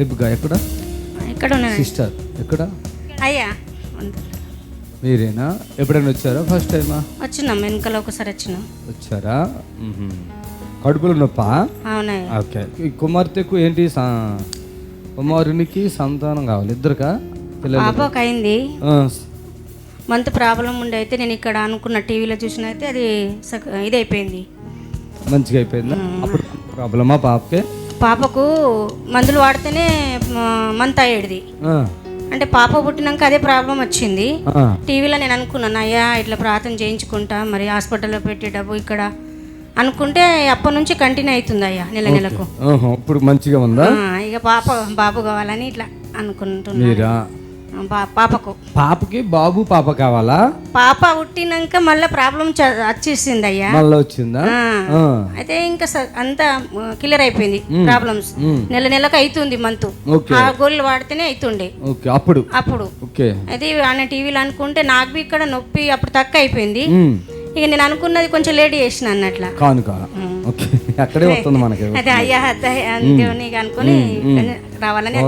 రిబ్గా ఎక్కడ? ఉన్నాను సిస్టర్. ఎక్కడ? అయ్యా. మీరేనా? ఎప్పుడైనా వచ్చారా ఫస్ట్ టైమా? వచ్చినాం. వెనకలో ఒకసారి వచ్చినాం. వచ్చారా. కడుపులో నొప్పా? ఓకే. ఈ కుమార్తెకు ఏంటి కుమారునికి సంతానం కావాలి. ఇద్దరుకా? పాపకు అయింది మంత్ ప్రాబ్లం ఉండి అయితే నేను ఇక్కడ అనుకున్న టీవీలో చూసిన అయితే అది ఇది అయిపోయింది మంచిగా అయిపోయిందా? అప్పుడు ప్రాబ్లమా పాపకే? పాపకు మందులు వాడితేనే మంత్ అయ్యేది అంటే పాప పుట్టినాక అదే ప్రాబ్లం వచ్చింది. టీవీలో నేను అనుకున్నాను అయ్యా ఇట్లా ప్రార్థన చేయించుకుంటా మరి హాస్పిటల్లో పెట్టే డబ్బు ఇక్కడ. అనుకుంటే అప్పటి నుంచి కంటిన్యూ అవుతుంది అయ్యా నెల నెలకు. ఇప్పుడు మంచిగా ఉందా? ఇక పాప బాబు కావాలని ఇట్లా అనుకుంటున్నా పాపకు. పాపకి బాబు పాప కావాలా? పాప పుట్టినాక మళ్ళీ ప్రాబ్లం వచ్చేసింది అయ్యా మళ్ళీ వచ్చిందా? అయితే ఇంకా అంతా క్లియర్ అయిపోయింది ప్రాబ్లమ్స్. నెల నెలకు అవుతుంది మంత్. ఆ గోళ్ళు వాడితేనే అవుతుండే ఓకే అప్పుడు? అప్పుడు. ఓకే. అది ఆయన టీవీలో అనుకుంటే నాకు బి ఇక్కడ నొప్పి అప్పుడు తక్కువ అయిపోయింది. ఇక నేను అనుకున్నది కొంచెం లేట్ చేసిన అన్నట్ల. కానుక ఓకే. అక్కడే వస్తుంది మనకి. అదే అయ్యా అదే దేవునికి అనుకుని రావాలని